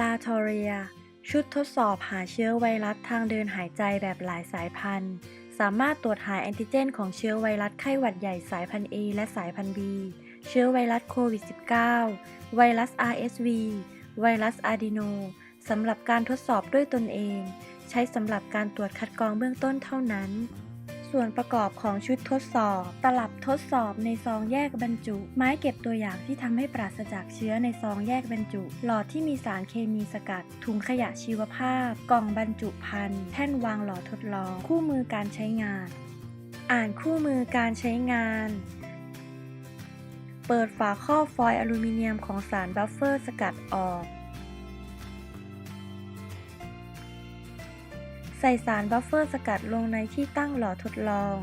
ลาทอเรีย ชุดทดสอบหาเชื้อไวรัสทางเดินหายใจแบบหลายสายพันธุ์ สามารถตรวจหาแอนติเจนของเชื้อไวรัสไข้หวัดใหญ่สายพันธุ์ A และสายพันธุ์ B เชื้อไวรัสโควิด -19 ไวรัส RSV ไวรัสอะดีโนสำหรับการทดสอบด้วยตนเอง ใช้สำหรับการตรวจคัดกรองเบื้องต้นเท่านั้น ส่วนประกอบของชุดทดสอบ ตลับทดสอบในซองแยกบรรจุ ไม้เก็บตัวอย่างที่ทำให้ปราศจากเชื้อในซองแยกบรรจุ หลอดที่มีสารเคมีสกัด ถุงขยะชีวภาพ กล่องบรรจุภัณฑ์ แท่นวางหลอดทดลอง คู่มือการใช้งาน อ่านคู่มือการใช้งาน เปิดฝาครอบฟอยล์อลูมิเนียมของสารบัฟเฟอร์สกัดออก ใส่สารบัฟเฟอร์สกัดลงในที่ตั้งหลอดทดลอง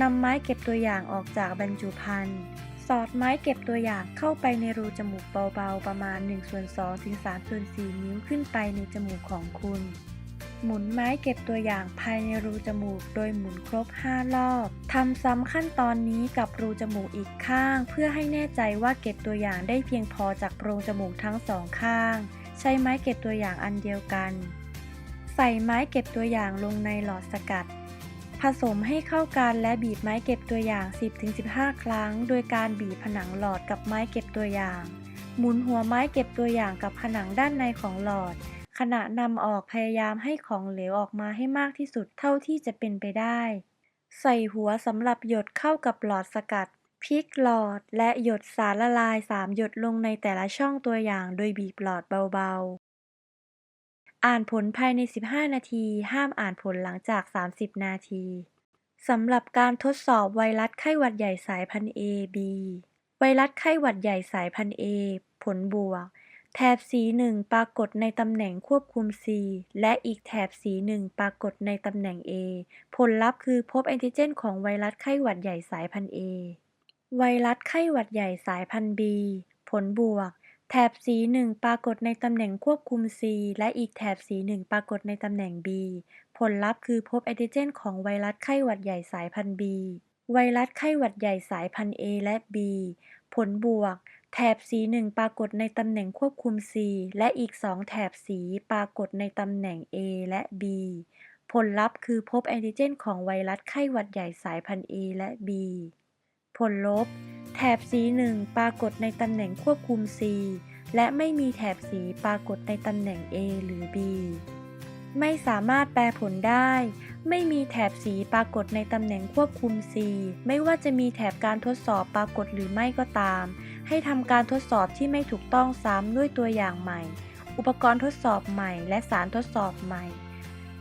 นำไม้เก็บตัวอย่างออกจากบรรจุภัณฑ์ สอดไม้เก็บตัวอย่างเข้าไปในรูจมูกเบาๆ ประมาณ1ส่วน2ถึง3ส่วน4นิ้วขึ้นไปในจมูกของคุณ หมุนไม้เก็บตัวอย่างภายในรูจมูกโดยหมุนครบ 5 รอบ ทำซ้ำขั้นตอนนี้กับรูจมูกอีกข้าง เพื่อให้แน่ใจว่าเก็บตัวอย่างได้เพียงพอจากโพรงจมูกทั้งสองข้าง ใช้ไม้เก็บตัวอย่างอันเดียวกัน ส่ไม้เก็บตัวอย่างลงในหลอดสกัด ผสมให้เข้ากันและบีบไม้เก็บตัวอย่าง 10-15 ครั้ง โดยการบีบผนังหลอดกับไม้เก็บตัวอย่าง หมุนหัวไม้เก็บตัวอย่างกับผนังด้านในของหลอด ขณะนำออกพยายามให้ของเหลวออกมาให้มากที่สุดเท่าที่จะเป็นไปได้ ใส่หัวสำหรับหยดเข้ากับหลอดสกัดพลิกหลอดและหยดสารละลาย 3 หยดลงในแต่ละช่องตัวอย่างโดยบีบหลอดเบาๆ อ่านผลภายใน 15 นาที ห้ามอ่านผลหลังจาก 30 นาที สำหรับการทดสอบไวรัสไข้หวัดใหญ่สายพันธุ์ A B ไวรัสไข้หวัดใหญ่สายพันธุ์ A ผลบวก แถบสีหนึ่งปรากฏในตำแหน่งควบคุม C และอีกแถบสีหนึ่งปรากฏในตำแหน่ง A ผลลัพธ์คือพบแอนติเจนของไวรัสไข้หวัดใหญ่สายพันธุ์ A ไวรัสไข้หวัดใหญ่สายพันธุ์ B ผลบวก แถบสีหนึ่งปรากฏในตำแหน่งควบคุม C และอีกแถบสีหนึ่งปรากฏในตำแหน่ง B ผลลัพธ์คือพบแอนติเจนของไวรัสไข้หวัดใหญ่สายพันธุ์ B ไวรัสไข้หวัดใหญ่สายพันธุ์ A และ B ผลบวก แถบสีหนึ่งปรากฏในตำแหน่งควบคุม C และอีก 2 แถบสีปรากฏในตำแหน่ง A และ B ผลลัพธ์คือพบแอนติเจนของไวรัสไข้หวัดใหญ่สายพันธุ์ A และ B ผลลบ แถบสีหนึ่งปรากฏในตำแหน่งควบคุม C และไม่มีแถบสีปรากฏในตำแหน่ง A หรือ B ไม่สามารถแปลผลได้ ไม่มีแถบสีปรากฏในตำแหน่งควบคุม C ไม่ว่าจะมีแถบการทดสอบปรากฏหรือไม่ก็ตาม ให้ทำการทดสอบที่ไม่ถูกต้องซ้ำด้วยตัวอย่างใหม่ อุปกรณ์ทดสอบใหม่ และสารทดสอบใหม่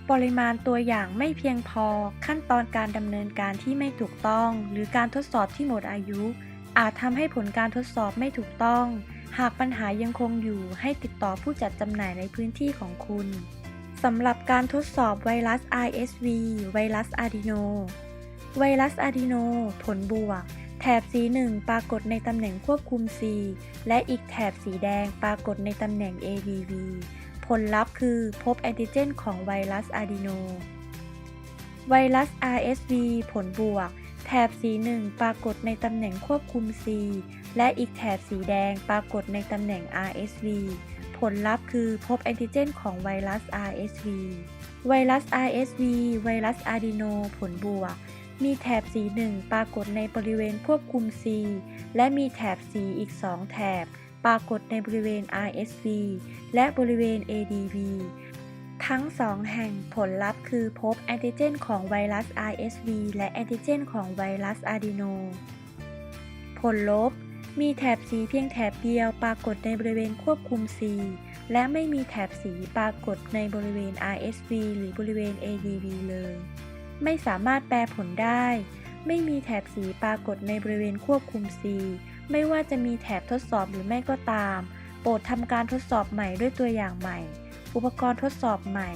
ปริมาณตัวอย่างไม่เพียงพอ ขั้นตอนการดำเนินการที่ไม่ถูกต้อง หรือการทดสอบที่หมดอายุ อาจทำให้ผลการทดสอบไม่ถูกต้อง หากปัญหายังคงอยู่ให้ติดต่อผู้จัดจำหน่ายในพื้นที่ของคุณสำหรับการทดสอบไวรัส RSV ไวรัสอะดีโน ไวรัสอะดีโน ผลบวก แถบสีหนึ่งปรากฏในตำแหน่งควบคุม C และอีกแถบสีแดงปรากฏในตำแหน่ง ABV ผลลัพธ์คือพบแอนติเจนของไวรัสอะดีโน ไวรัส RSV ผลบวก แถบสีหนึ่งปรากฏในตำแหน่งควบคุม C และอีกแถบสีแดงปรากฏในตำแหน่ง RSV ผลลัพธ์คือพบแอนติเจนของไวรัส RSV ไวรัส RSV ไวรัสอะดีโน ผลบวก มีแถบสีหนึ่งปรากฏในบริเวณควบคุม C และมีแถบสีอีก 2 แถบ ปรากฏในบริเวณ RSV และบริเวณ ADV ทั้ง 2 แห่งผลลัพธ์คือพบแอนติเจนของไวรัส RSV และแอนติเจนของไวรัสอะดีโน ผลลบ มีแถบสีเพียงแถบเดียวปรากฏในบริเวณควบคุม C และไม่มีแถบสีปรากฏในบริเวณ RSV หรือบริเวณ ADV เลย ไม่สามารถแปลผลได้ ไม่มีแถบสีปรากฏในบริเวณควบคุม C ไม่ว่าจะมีแถบทดสอบหรือไม่ก็ตาม โปรดทำการทดสอบใหม่ด้วยตัวอย่างใหม่ อุปกรณ์ทดสอบใหม่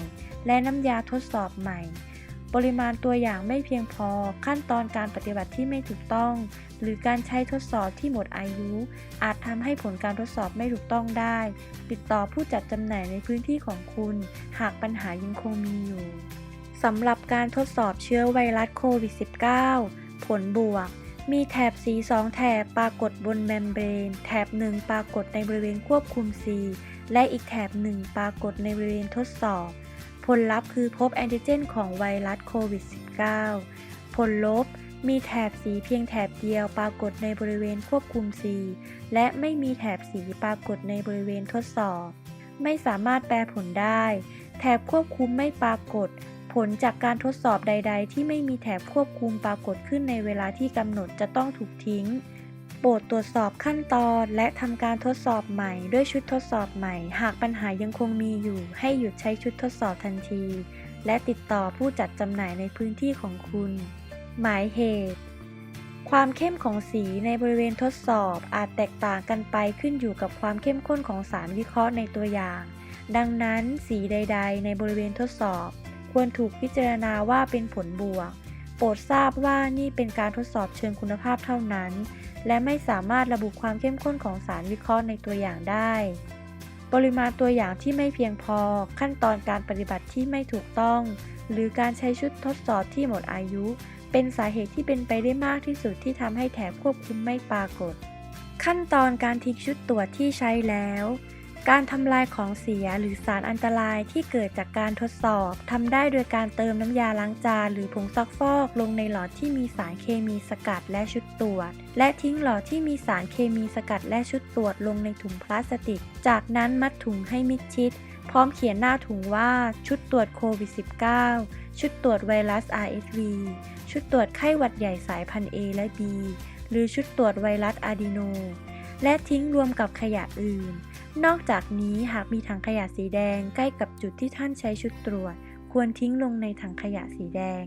และน้ำยาทดสอบใหม่ ปริมาณตัวอย่างไม่เพียงพอ ขั้นตอนการปฏิบัติที่ไม่ถูกต้อง หรือการใช้ทดสอบที่หมดอายุ อาจทำให้ผลการทดสอบไม่ถูกต้องได้ ติดต่อผู้จัดจำหน่ายในพื้นที่ของคุณ หากปัญหายังคงมีอยู่สำหรับการทดสอบเชื้อไวรัสโควิด -19 ผลบวก มีแถบสี 2 แถบปรากฏบนเมมเบรน แถบหนึ่งปรากฏในบริเวณควบคุม C และอีกแถบหนึ่งปรากฏในบริเวณทดสอบ ผลลัพธ์คือพบแอนติเจนของไวรัสโควิด -19 ผลลบมีแถบสีเพียงแถบเดียวปรากฏในบริเวณควบคุม C และไม่มีแถบสีปรากฏในบริเวณทดสอบ ไม่สามารถแปลผลได้ แถบควบคุมไม่ปรากฏ ผลจากการทดสอบใด ๆ ที่ไม่มีแถบควบคุมปรากฏขึ้นในเวลาที่กำหนดจะต้องถูกทิ้ง โปรดตรวจสอบขั้นตอนและทำการทดสอบใหม่ด้วยชุดทดสอบใหม่ หากปัญหายังคงมีอยู่ ให้หยุดใช้ชุดทดสอบทันที และติดต่อผู้จัดจำหน่ายในพื้นที่ของคุณ หมายเหตุความเข้มของสีในบริเวณทดสอบอาจแตกต่างกันไปขึ้นอยู่กับความเข้มข้นของสารวิเคราะห์ในตัวอย่าง ดังนั้นสีใด ๆ ในบริเวณทดสอบ ควรถูกพิจารณาว่าเป็นผลบวก โปรดทราบว่านี่เป็นการทดสอบเชิงคุณภาพเท่านั้น และไม่สามารถระบุความเข้มข้นของสารวิเคราะห์ในตัวอย่างได้ ปริมาณตัวอย่างที่ไม่เพียงพอ ขั้นตอนการปฏิบัติที่ไม่ถูกต้อง หรือการใช้ชุดทดสอบที่หมดอายุ เป็นสาเหตุที่เป็นไปได้มากที่สุดที่ทำให้แถบควบคุมไม่ปรากฏ ขั้นตอนการทิ้งชุดตรวจที่ใช้แล้ว การทำลายของเสียหรือสารอันตรายที่เกิดจากการทดสอบทำได้โดยการเติมน้ำยาล้างจานหรือผงซักฟอกลงในหลอดที่มีสารเคมีสกัดและชุดตรวจ และทิ้งหลอดที่มีสารเคมีสกัดและชุดตรวจลงในถุงพลาสติก จากนั้นมัดถุงให้มิดชิด พร้อมเขียนหน้าถุงว่าชุดตรวจโควิด -19 ชุดตรวจไวรัส RSV ชุดตรวจไข้หวัดใหญ่สายพันธุ์ A และ B หรือชุดตรวจไวรัสอะดีโน และทิ้งรวมกับขยะอื่น นอกจากนี้หากมีถังขยะสีแดงใกล้กับจุดที่ท่านใช้ชุดตรวจ ควรทิ้งลงในถังขยะสีแดง